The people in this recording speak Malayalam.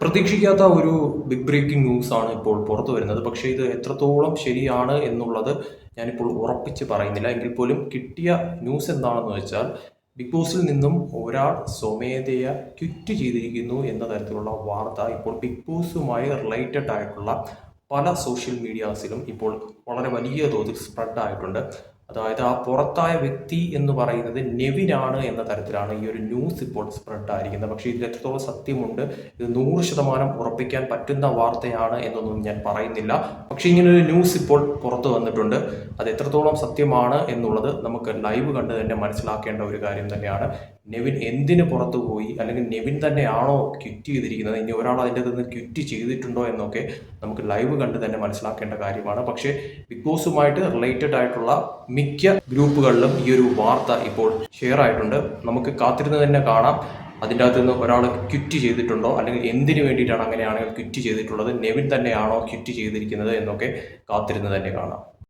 പ്രതീക്ഷിക്കാത്ത ഒരു ബിഗ് ബ്രേക്കിംഗ് ന്യൂസ് ആണ് ഇപ്പോൾ പുറത്തു വരുന്നത്. പക്ഷേ ഇത് എത്രത്തോളം ശരിയാണ് എന്നുള്ളത് ഞാനിപ്പോൾ ഉറപ്പിച്ച് പറയുന്നില്ല. എങ്കിൽ പോലും കിട്ടിയ ന്യൂസ് എന്താണെന്ന് വെച്ചാൽ ബിഗ് ബോസിൽ നിന്നും ഒരാൾ സ്വമേധയ ക്വിറ്റ് ചെയ്തിരിക്കുന്നു എന്ന തരത്തിലുള്ള വാർത്ത ഇപ്പോൾ ബിഗ് ബോസുമായി റിലേറ്റഡ് ആയിട്ടുള്ള പല സോഷ്യൽ മീഡിയാസിലും ഇപ്പോൾ വളരെ വലിയ തോതിൽ സ്പ്രെഡ് ആയിട്ടുണ്ട്. അതായത് ആ പുറത്തായ വ്യക്തി എന്ന് പറയുന്നത് നെവിനാണ് എന്ന തരത്തിലാണ് ഈ ഒരു ന്യൂസ് ഇപ്പോൾ സ്പ്രെഡ് ആയിരിക്കുന്നത്. പക്ഷേ ഇതിൽ എത്രത്തോളം സത്യമുണ്ട് ഇത് നൂറ് ശതമാനം ഉറപ്പിക്കാൻ പറ്റുന്ന വാർത്തയാണ് എന്നൊന്നും ഞാൻ പറയുന്നില്ല. പക്ഷേ ഇങ്ങനൊരു ന്യൂസ് ഇപ്പോൾ പുറത്തു വന്നിട്ടുണ്ട്. അത് എത്രത്തോളം സത്യമാണ് എന്നുള്ളത് നമുക്ക് ലൈവ് കണ്ട് തന്നെ മനസ്സിലാക്കേണ്ട ഒരു കാര്യം തന്നെയാണ്. നെവിൻ എന്തിന് പുറത്തു പോയി? അല്ലെങ്കിൽ നെവിൻ തന്നെയാണോ ക്വിറ്റ് ചെയ്തിരിക്കുന്നത്? ഇനി ഒരാൾ അതിന്റെ നിന്ന് ക്വിറ്റ് ചെയ്തിട്ടുണ്ടോ എന്നൊക്കെ നമുക്ക് ലൈവ് കണ്ട് തന്നെ മനസ്സിലാക്കേണ്ട കാര്യമാണ്. പക്ഷേ ബിഗ് ബോസുമായിട്ട് റിലേറ്റഡ് ആയിട്ടുള്ള മിക്ക ഗ്രൂപ്പുകളിലും ഈ ഒരു വാർത്ത ഇപ്പോൾ ഷെയർ ആയിട്ടുണ്ട്. നമുക്ക് കാത്തിരുന്ന് തന്നെ കാണാം. അതിന്റെ അകത്ത് നിന്ന് ഒരാൾ ക്വിറ്റ് ചെയ്തിട്ടുണ്ടോ? അല്ലെങ്കിൽ എന്തിനു വേണ്ടിയിട്ടാണ് അങ്ങനെയാണെങ്കിൽ ക്വിറ്റ് ചെയ്തിട്ടുള്ളത്? നെവിൻ തന്നെയാണോ ക്വിറ്റ് ചെയ്തിരിക്കുന്നത് എന്നൊക്കെ കാത്തിരുന്ന് തന്നെ കാണാം.